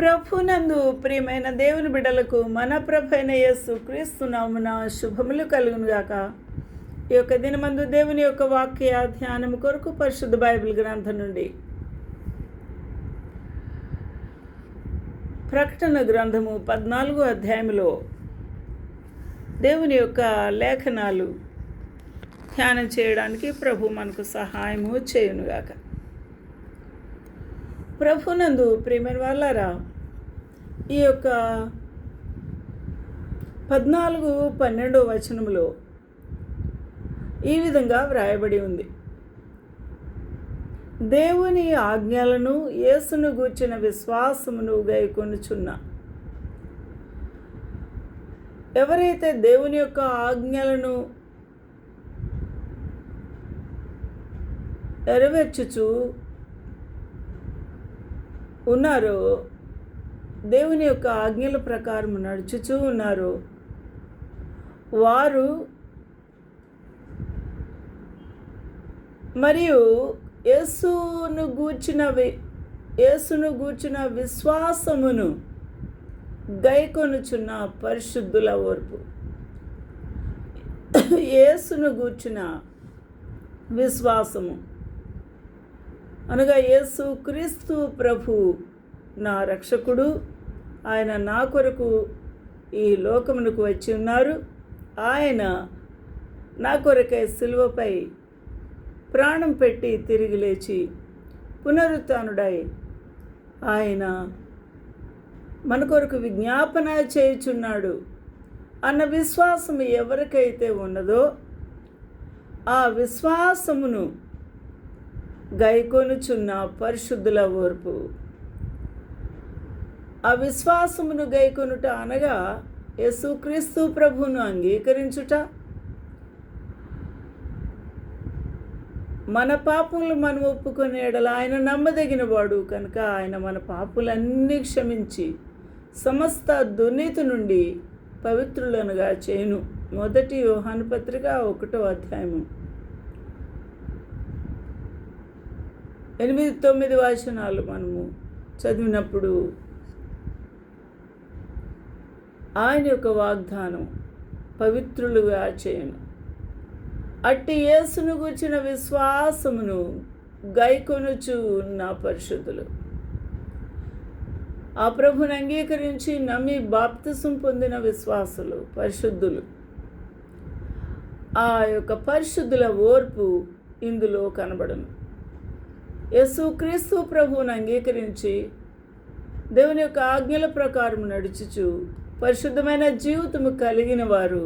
ప్రభునందు ప్రియమైన దేవుని బిడ్డలకు మన ప్రభైన యేసు క్రీస్తునామున శుభములు కలుగునుగాక. ఈ యొక్క దినమందు దేవుని యొక్క వాక్య ధ్యానం కొరకు పరిశుద్ధ బైబిల్ గ్రంథం నుండి ప్రకటన గ్రంథము పద్నాలుగో అధ్యాయంలో దేవుని యొక్క లేఖనాలు ధ్యానం చేయడానికి ప్రభు మనకు సహాయము చేయునుగాక. ప్రభునందు ప్రియమైన వాళ్ళారా ఈ యొక్క పద్నాలుగు పన్నెండో వచనములో ఈ విధంగా వ్రాయబడి ఉంది. దేవుని ఆజ్ఞలను యేసును గూర్చిన విశ్వాసమును గైకొనుచున్న. ఎవరైతే దేవుని యొక్క ఆజ్ఞలను నెరవేర్చుచు ఉన్నారో. దేవుని యొక్క ఆజ్ఞల ప్రకారం నడుచుచూ ఉన్నారు. వారు మరియు యేసును గూర్చిన వి యేసును గూర్చిన విశ్వాసమును గైకొనుచున్న పరిశుద్ధుల ఓర్పు. యేసును గూర్చిన విశ్వాసము. అనగా యేసు క్రీస్తు ప్రభు నా రక్షకుడు. ఆయన నా కొరకు ఈ లోకమునకు వచ్చి ఉన్నారు. ఆయన నా కొరకై సిలువపై ప్రాణం పెట్టి తిరిగి లేచి పునరుత్నుడై ఆయన మన కొరకు విజ్ఞాపన చేయుచున్నాడు అన్న విశ్వాసం ఎవరికైతే ఉన్నదో ఆ విశ్వాసమును గైకొనుచున్న పరిశుద్ధుల ఓర్పు. ఆ విశ్వాసమును గైకొనుట అనగా యేసుక్రీస్తు ప్రభువును అంగీకరించుట. మన పాపములు మనం ఒప్పుకునే ఎడల ఆయన నమ్మదగిన వాడు కనుక ఆయన మన పాపులన్నీ క్షమించి సమస్త దుర్నీతి నుండి పవిత్రులనుగా చేయును మొదటి యోహాను పత్రిక ఒకటో అధ్యాయము. ఎనిమిది తొమ్మిది వాచనాలు మనము చదివినప్పుడు ఆయన యొక్క వాగ్దానం పవిత్రులుగా చేయను. అట్టి యేసును గుర్చిన విశ్వాసమును గైకొనుచు ఉన్న పరిశుద్ధులు. ఆ ప్రభుని అంగీకరించి నమ్మి బాప్తిసం పొందిన విశ్వాసులు పరిశుద్ధులు. ఆ యొక్క పరిశుద్ధుల ఓర్పు ఇందులో కనబడను. యేసుక్రీస్తు ప్రభువును అంగీకరించి దేవుని యొక్క ఆజ్ఞల ప్రకారం నడుచుచు పరిశుద్ధమైన జీవితము కలిగిన వారు.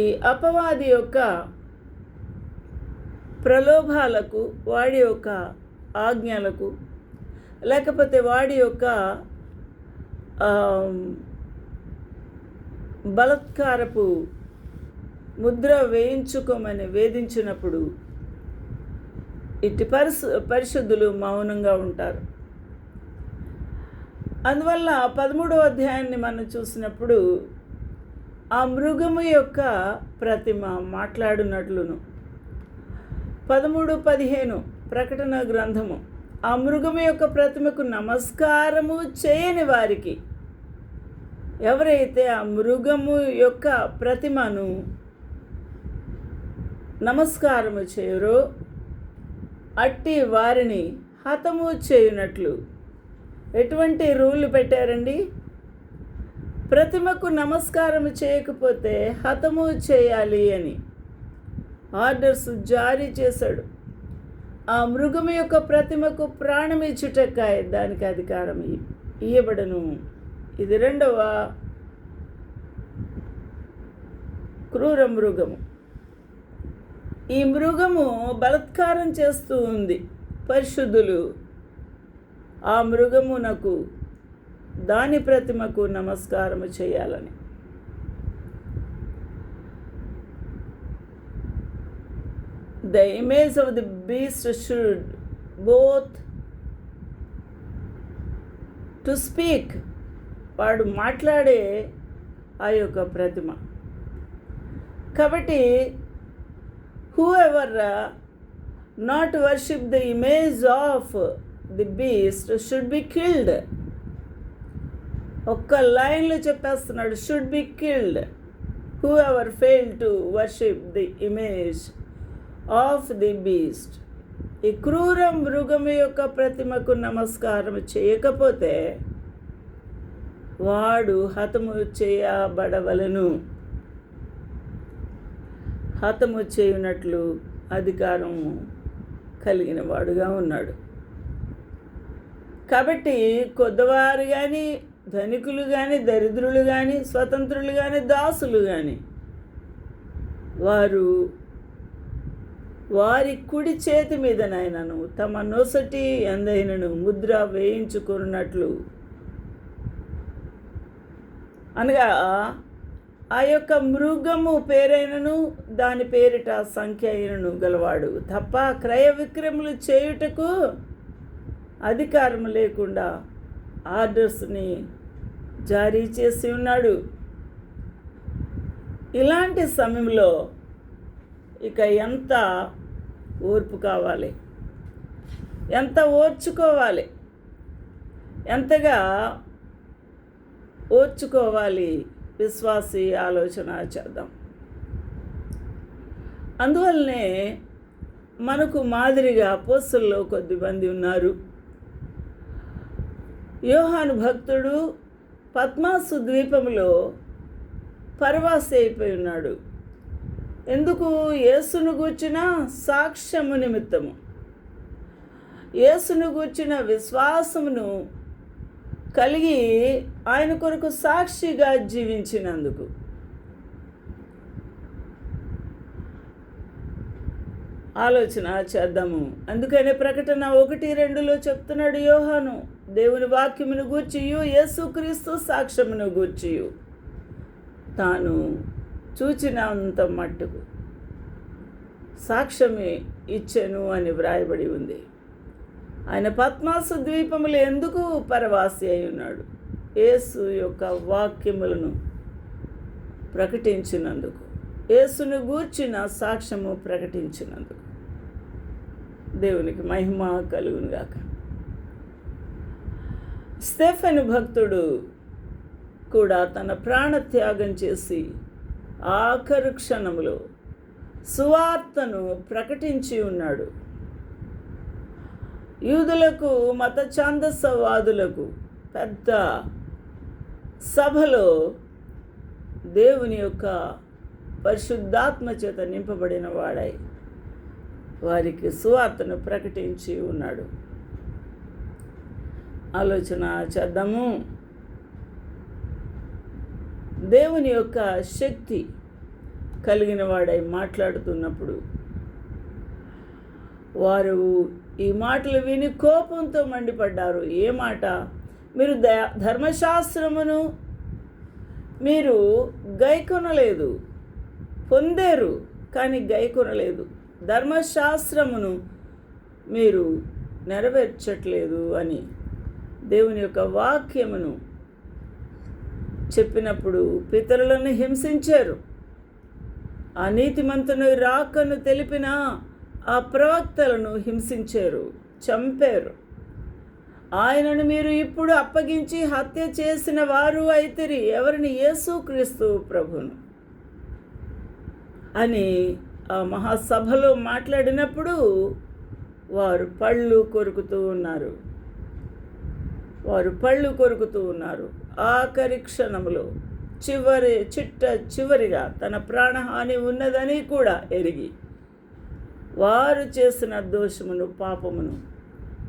ఈ అపవాది యొక్క ప్రలోభాలకు వాడి యొక్క ఆజ్ఞలకు లేకపోతే వాడి యొక్క బలత్కారపు ముద్ర వేయించుకోమని వేధించినప్పుడు ఇట్టి పరిశు పరిశుద్ధులు మౌనంగా ఉంటారు. అందువల్ల పదమూడవ అధ్యాయాన్ని మనం చూసినప్పుడు ఆ మృగము యొక్క ప్రతిమ మాట్లాడినట్లును. పదమూడు పదిహేను ప్రకటన గ్రంథము. ఆ మృగము యొక్క ప్రతిమకు నమస్కారము చేయని వారికి ఎవరైతే ఆ మృగము యొక్క ప్రతిమను నమస్కారము చేయరో అట్టి వారిని హతము చేయునట్లు. ఎటువంటి రూల్ పెట్టారండి? ప్రతిమకు నమస్కారం చేయకపోతే హతము చేయాలి అని. ఆర్డర్స్ జారీ చేశాడు. ఆ మృగం యొక్క ప్రతిమకు ప్రాణం ఇచ్చుటక్కాయ దానికి అధికారం ఇయ్యబడను. ఇది రెండవ క్రూర మృగము. ఈ మృగము బలత్కారం చేస్తూ ఉంది. పరిశుద్ధులు ఆ మృగమునకు దాని ప్రతిమకు నమస్కారము చేయాలని. The image of the beast should both to speak వాడు మాట్లాడే ఆ యొక్క ప్రతిమ. కాబట్టి whoever uh, not worship the image of the beast should be killed ఒక్క లైన్లో చెప్పేస్తున్నాడు should be killed whoever fail to worship the image of the beast ఈ క్రూర మృగం యొక్క ప్రతిమకు నమస్కారం చేయకపోతే వాడు హతము చేయబడవలను. హతము చేయునట్లు అధికారం కలిగిన వాడుగా ఉన్నాడు. కాబట్టి కొద్దివారు కానీ ధనికులు కానీ దరిద్రులు కానీ స్వతంత్రులు కానీ దాసులు కానీ వారు వారి కుడి చేతి మీద నాయనను తమ నొసటి ఎందైనను ముద్ర వేయించుకున్నట్లు అనగా ఆ యొక్క మృగము పేరైనను దాని పేరిట సంఖ్య అయినను గలవాడు. తప్ప క్రయ విక్రములు చేయుటకు అధికారం లేకుండా ఆర్డర్స్ని జారీ చేసి ఉన్నాడు. ఇలాంటి సమయంలో ఇక ఎంత ఓర్పు కావాలి? ఎంత ఓర్చుకోవాలి? ఎంతగా ఓర్చుకోవాలి? విశ్వాసి ఆలోచన చేద్దాం. అందువల్లనే మనకు మాదిరిగా పోస్టుల్లో కొద్దిమంది ఉన్నారు. యోహాను భక్తుడు పద్మాసు ద్వీపంలో పరవాసి అయిపోయి ఉన్నాడు. ఎందుకు? యేసును గూర్చిన సాక్ష్యము నిమిత్తము. యేసును గూర్చిన విశ్వాసమును కలిగి ఆయన కొరకు సాక్షిగా జీవించినందుకు. ఆలోచన చేద్దాము. అందుకనే ప్రకటన ఒకటి రెండులో చెప్తున్నాడు యోహాను. దేవుని వాక్యమును గూర్చియు యేసుక్రీస్తు సాక్ష్యమును గూర్చియు. తాను చూచినంత మట్టుకు సాక్ష్యమే ఇచ్చెను అని వ్రాయబడి ఉంది. ఆయన పద్మాసు ద్వీపములు ఎందుకు పరవాసి అయి ఉన్నాడు? యేసు యొక్క వాక్యములను ప్రకటించినందుకు యేసును గూర్చిన సాక్ష్యము ప్రకటించినందుకు దేవునికి మహిమ కలుగునుగాక. స్టెఫెన్ భక్తుడు కూడా తన ప్రాణత్యాగం చేసి ఆఖరు క్షణంలో సువార్తను ప్రకటించి ఉన్నాడు. యూదులకు మత ఛాందస్సవాదులకు పెద్ద సభలో దేవుని యొక్క పరిశుద్ధాత్మ చేత నింపబడిన వాడై వారికి సువార్తను ప్రకటించి ఉన్నాడు. ఆలోచన చేద్దాము. దేవుని యొక్క శక్తి కలిగిన వాడై మాట్లాడుతున్నప్పుడు వారు ఈ మాటలు విని కోపంతో మండిపడ్డారు. ఏ మాట? మీరు ద ధర్మశాస్త్రమును మీరు గైకొనలేదు. పొందారు కానీ గైకొనలేదు. ధర్మశాస్త్రమును మీరు నెరవేర్చట్లేదు అని దేవుని యొక్క వాక్యమును చెప్పినప్పుడు పితరులను హింసించారు. ఆ నీతిమంతుని రాకను తెలిపిన ఆ ప్రవక్తలను హింసించారు చంపారు. ఆయనను మీరు ఇప్పుడు అప్పగించి హత్య చేసిన వారు అయితేరి ఎవరిని? యేసుక్రీస్తు ప్రభును అని ఆ మహాసభలో మాట్లాడినప్పుడు వారు పళ్ళు కొరుకుతూ ఉన్నారు. వారు పళ్ళు కొరుకుతూ ఉన్నారు. ఆఖరి క్షణంలో చివరి చిట్ట చివరిగా తన ప్రాణహాని ఉన్నదని కూడా ఎరిగి వారు చేసిన దోషమును పాపమును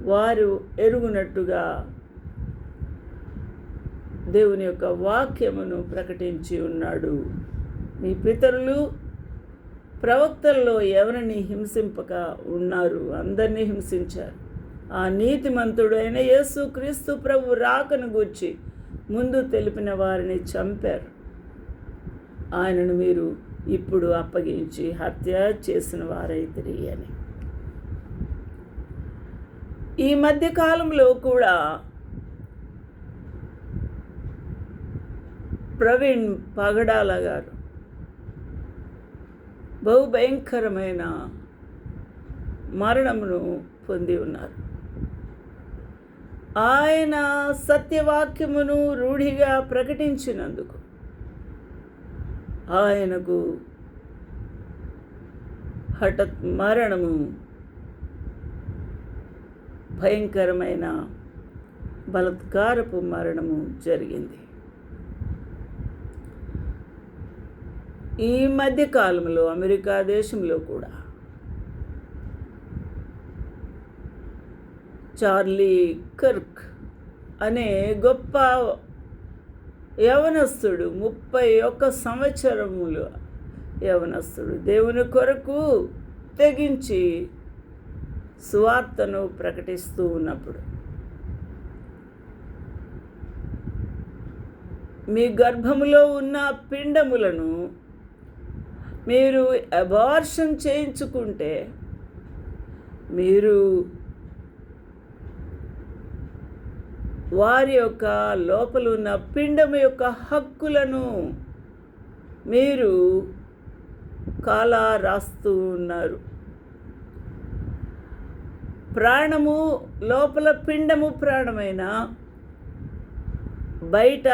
వారు ఎరుగునట్టుగా దేవుని యొక్క వాక్యమును ప్రకటించి ఉన్నాడు. మీ పితరులు ప్రవక్తల్లో ఎవరిని హింసింపక ఉన్నారు? అందరినీ హింసించారు. ఆ నీతిమంతుడైన యేసు క్రీస్తు ప్రభు రాకను గూర్చి ముందు తెలిపిన వారిని చంపారు. ఆయనను మీరు ఇప్పుడు అప్పగించి హత్య చేసిన వారైతిరి అని. ఈ మధ్య కాలంలో కూడా ప్రవీణ్ పగడాల గారు బహు భయంకరమైన మరణమును పొంది ఉన్నారు. ఆయన సత్యవాక్యమును రూఢిగా ప్రకటించినందుకు ఆయనకు హఠత్ మరణము భయంకరమైన బలత్కారపు మరణము జరిగింది. ఈ మధ్య కాలంలో అమెరికా దేశంలో కూడా చార్లీ కర్క్ అనే గొప్ప యవనస్తుడు ముప్పై ఒక్క సంవత్సరములు యవనస్తుడు. దేవుని కొరకు తెగించి సువార్తను ప్రకటిస్తూ ఉన్నప్పుడు మీ గర్భములో ఉన్న పిండములను మీరు అబార్షన్ చేయించుకుంటే మీరు వారి యొక్క లోపల ఉన్న పిండము యొక్క హక్కులను మీరు కాలా రాస్తూ ఉన్నారు. ప్రాణము లోపల పిండము ప్రాణమైన బయట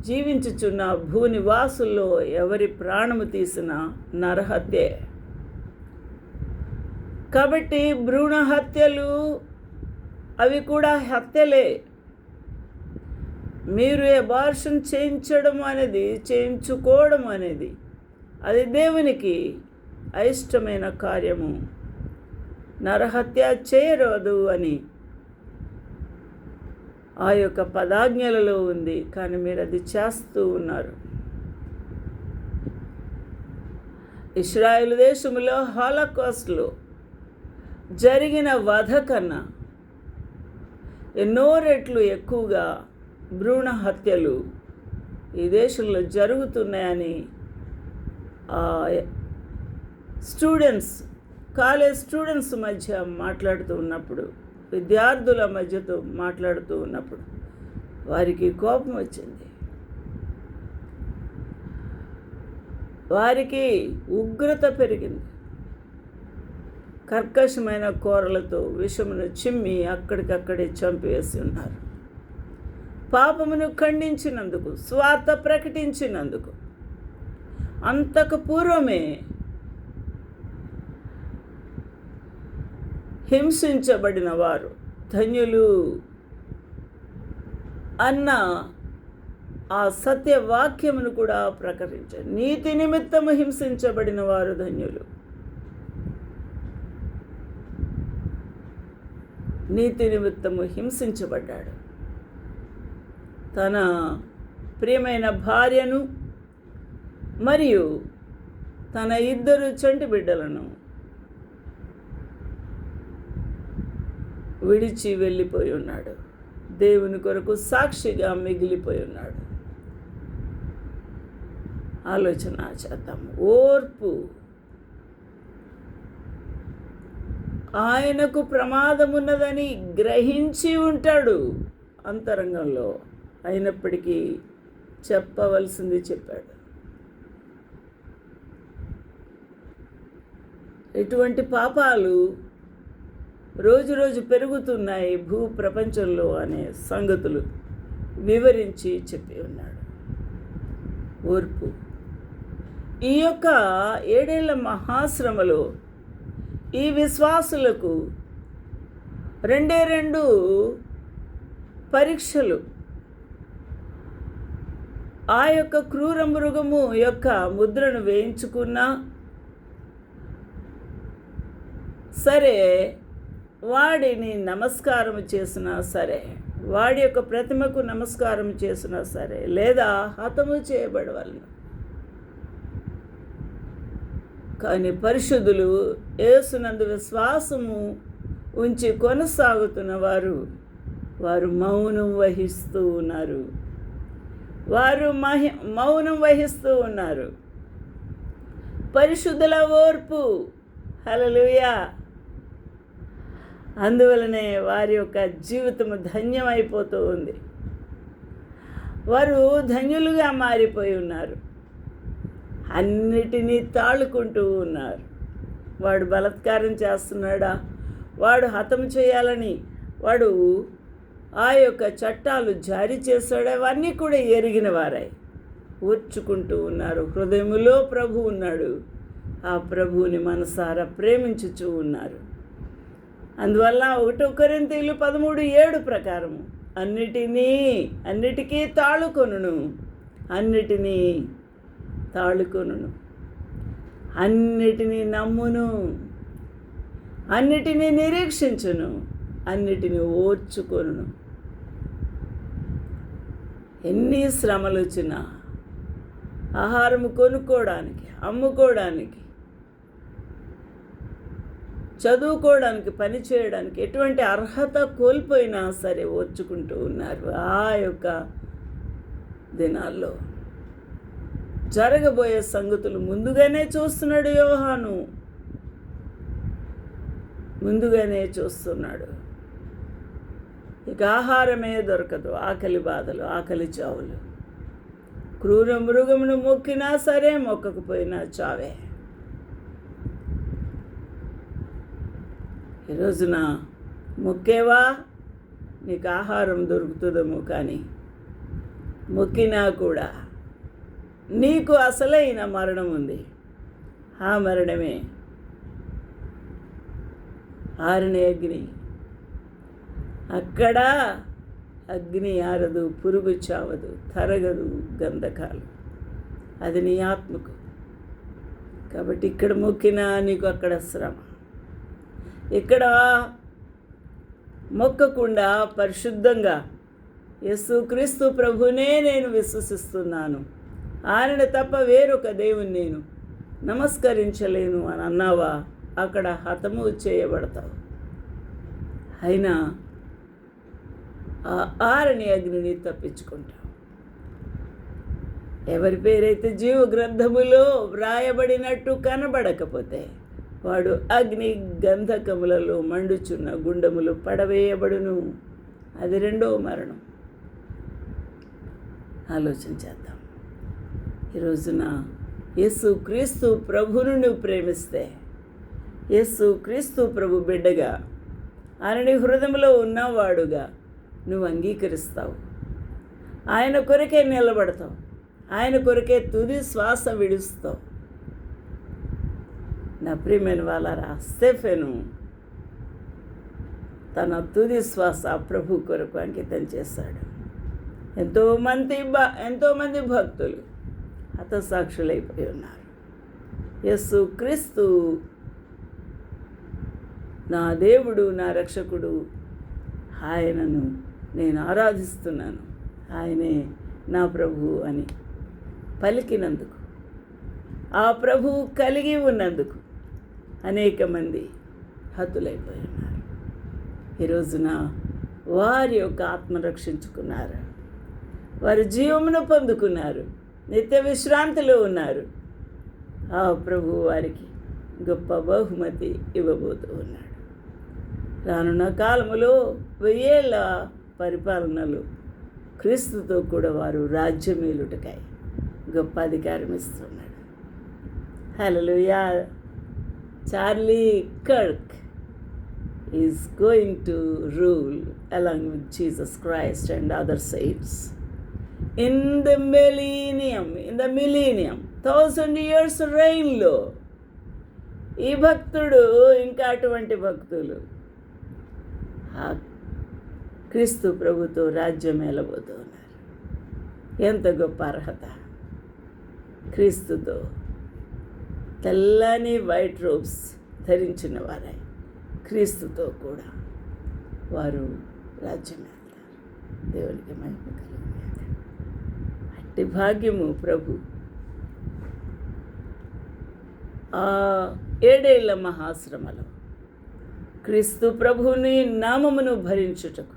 జీవించుచున్న భూనివాసుల్లో ఎవరి ప్రాణము తీసిన నరహత్యే. కాబట్టి భ్రూణ హత్యలు అవి కూడా హత్యలే. మీరు ఎబార్షన్ చేయించడం అనేది చేయించుకోవడం అనేది అది దేవునికి అయిష్టమైన కార్యము. నరహత్య చేయరాదు అని ఆ యొక్క పదాజ్ఞలలో ఉంది కానీ మీరు అది చేస్తూ ఉన్నారు. ఇస్రాయేల్ దేశంలో హాలకాస్ట్లో జరిగిన వధ కన్నా ఎన్నో రెట్లు ఎక్కువగా భ్రూణ హత్యలు ఈ దేశంలో జరుగుతున్నాయని స్టూడెంట్స్ కాలేజ్ స్టూడెంట్స్ మధ్య మాట్లాడుతూ ఉన్నప్పుడు విద్యార్థుల మధ్యతో మాట్లాడుతూ ఉన్నప్పుడు వారికి కోపం వచ్చింది. వారికి ఉగ్రత పెరిగింది. కర్కశమైన కూరలతో విషమును చిమ్మి అక్కడికక్కడే చంపివేసి ఉన్నారు. పాపమును ఖండించినందుకు స్వార్థ ప్రకటించినందుకు. అంతకు పూర్వమే హింసించబడిన వారు ధన్యులు అన్న ఆ సత్యవాక్యమును కూడా ప్రకటించారు నీతి నిమిత్తము హింసించబడిన వారు ధన్యులు. నీతి నిమిత్తము హింసించబడ్డాడు. తన ప్రియమైన భార్యను మరియు తన ఇద్దరు చంటి బిడ్డలను విడిచి వెళ్ళిపోయి ఉన్నాడు. దేవుని కొరకు సాక్షిగా మిగిలిపోయి ఉన్నాడు. ఆలోచన చేద్దాం. ఓర్పు ఆయనకు ప్రమాదమున్నదని గ్రహించి ఉంటాడు అంతరంగంలో. అయినప్పటికీ చెప్పవలసింది చెప్పాడు. ఇటువంటి పాపాలు రోజు రోజు పెరుగుతున్నాయి భూ ప్రపంచంలో అనే సంగతులు వివరించి చెప్పి ఉన్నాడు. ఓర్పు. ఈ యొక్క ఏడేళ్ళ మహాశ్రమలో ఈ విశ్వాసులకు రెండే రెండు పరీక్షలు. ఆ యొక్క క్రూర మృగము యొక్క ముద్రను వేయించుకున్నా సరే వాడిని నమస్కారం చేసినా సరే వాడి యొక్క ప్రతిమకు నమస్కారం చేసినా సరే లేదా హతము చేయబడవలను. కానీ పరిశుద్ధులు ఏసునందు విశ్వాసము ఉంచి కొనసాగుతున్న వారు వారు మౌనం వహిస్తూ ఉన్నారు. వారు మహి మౌనం వహిస్తూ ఉన్నారు. పరిశుద్ధుల ఓర్పు హలలుయా అందువలనే వారి యొక్క జీవితము ధన్యమైపోతూ ఉంది. వారు ధన్యులుగా మారిపోయి ఉన్నారు. అన్నిటినీ తాళుకుంటూ ఉన్నారు. వాడు బలత్కారం చేస్తున్నాడా? వాడు హతం చేయాలని వాడు ఆ యొక్క చట్టాలు జారీ చేశాడు? అవన్నీ కూడా ఎరిగిన వారై ఓర్చుకుంటూ ఉన్నారు. హృదయములో ప్రభు ఉన్నాడు. ఆ ప్రభువుని మనసారా ప్రేమించుచూ ఉన్నారు. అందువల్ల ఒకటో కొరింతీలు పదమూడు ఏడు ప్రకారము అన్నిటినీ అన్నిటికీ తాళుకొనును అన్నిటినీ తాళుకొను అన్నిటినీ నమ్మును అన్నిటినీ నిరీక్షించును అన్నిటినీ ఓర్చుకొనును. ఎన్ని శ్రమలు వచ్చినా ఆహారం కొనుక్కోవడానికి అమ్ముకోవడానికి చదువుకోవడానికి పని చేయడానికి ఎటువంటి అర్హత కోల్పోయినా సరే ఓర్చుకుంటూ ఉన్నారు ఆ యొక్క దినాల్లో. జరగబోయే సంగతులు ముందుగానే చూస్తున్నాడు యోహాను. ముందుగానే చూస్తున్నాడు. ఇక ఆహారమే దొరకదు ఆకలి బాధలు ఆకలి చావులు. క్రూర మృగమును మొక్కినా సరే మొక్కకపోయినా చావే. ఈ రోజున మొక్కేవా? నీకు ఆహారం దొరుకుతుందేమో కానీ మొక్కినా కూడా నీకు అసలైన మరణం ఉంది. ఆ మరణమే ఆరిన అగ్ని. అక్కడ అగ్ని ఆరదు పురుగు చావదు తరగదు గంధకాలు. అది నీ ఆత్మకు. కాబట్టి ఇక్కడ మొక్కినా నీకు అక్కడ శ్రమ. ఇక్కడ మొక్కకుండా పరిశుద్ధంగా యేసుక్రీస్తు ప్రభునే నేను విశ్వసిస్తున్నాను. ఆయన తప్ప వేరొక దేవుని నేను నమస్కరించలేను అని అన్నావా? అక్కడ హతము చేయబడతావు. అయినా ఆ ఆరని అగ్నిని తప్పించుకుంటావు. ఎవరి పేరైతే జీవ గ్రంథములో వ్రాయబడినట్టు కనబడకపోతే వాడు అగ్ని గంధకములలో మండుచున్న గుండములు పడవేయబడును. అది రెండవ మరణం. ఆలోచన చేద్దాం. ఈ రోజున యేసు క్రీస్తు ప్రభును నువ్వు ప్రేమిస్తే యేసు క్రీస్తు ప్రభు బిడ్డగా ఆయన హృదయంలో ఉన్నవాడుగా నువ్వు అంగీకరిస్తావు. ఆయన కొరకే నిలబడతావు. ఆయన కొరకే తుది శ్వాస విడుస్తావు. నా ప్రియమైన వాళ్ళరా స్టెఫెను తన తుది శ్వాస ప్రభు కొరకు అంకితం చేశాడు. ఎంతోమంది బ ఎంతోమంది భక్తులు హతసాక్షులైపోయి ఉన్నారు. యస్సు క్రీస్తు నా దేవుడు నా రక్షకుడు. ఆయనను నేను ఆరాధిస్తున్నాను. ఆయనే నా ప్రభువు అని పలికినందుకు ఆ ప్రభువు కలిగి ఉన్నందుకు అనేక మంది హతులైపోయి ఉన్నారు. ఈరోజున వారి యొక్క ఆత్మ రక్షించుకున్నారు. వారి జీవమును పొందుకున్నారు. నిత్య విశ్రాంతిలో ఉన్నారు. ఆ ప్రభు వారికి గొప్ప బహుమతి ఇవ్వబోతూ ఉన్నాడు. రానున్న కాలములో వెయ్యేళ్ళ పరిపాలనలు క్రీస్తుతో కూడా వారు రాజ్యమేలుటకాయ గొప్ప అధికారం ఇస్తున్నాడు. హలోయా Charlie Kirk is going to rule along with Jesus Christ and other saints. In the millennium in the millennium thousand years రైన్లో ఈ భక్తుడు ఇంకా అటువంటి భక్తులు. క్రీస్తు ప్రభుతో రాజ్యం ఏలబోతూ ఉన్నారు ఎంత గొప్ప అర్హత. క్రీస్తుతో తెల్లని వైట్ రోబ్స్ ధరించిన వారై క్రీస్తుతో కూడా వారు రాజ్యం వెళ్తారు దేవునికి మహిమ కలుగుతుంది అట్టి భాగ్యము ప్రభు. ఆ ఏడేళ్ళ మహాశ్రమలో క్రీస్తు ప్రభువుని నామమును భరించుటకు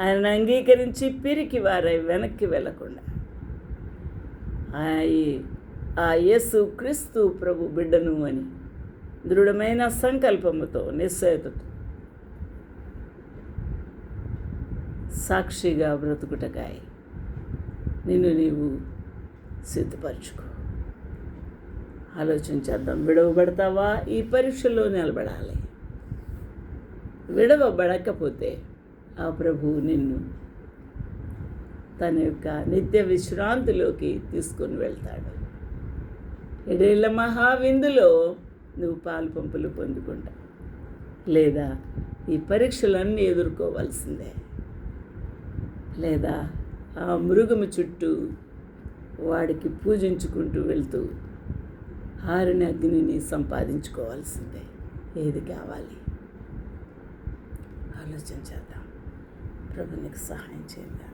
ఆయన అంగీకరించి పిరికి వారై వెనక్కి వెళ్ళకుండా ఆ యేసు క్రీస్తు ప్రభు బిడ్డను అని దృఢమైన సంకల్పముతో నిశ్చయతతో సాక్షిగా బ్రతుకుటకాయి. నిన్ను నీవు సిద్ధపరచుకో. ఆలోచన చేద్దాం. విడవబడతావా? ఈ పరీక్షలో నిలబడాలి. విడవబడకపోతే ఆ ప్రభువు నిన్ను తన యొక్క నిత్య విశ్రాంతిలోకి తీసుకొని వెళ్తాడు. ఎడేళ్ళ మహావిందులో నువ్వు పాలు పంపులు పొందుకుంటావు లేదా ఈ పరీక్షలన్నీ ఎదుర్కోవాల్సిందే. లేదా ఆ మృగము చుట్టూ వాడికి పూజించుకుంటూ వెళ్తూ ఆరిన అగ్నిని సంపాదించుకోవాల్సిందే. ఏది కావాలి? ఆలోచన చేద్దాం. ప్రభు నీకు సహాయం చేద్దాం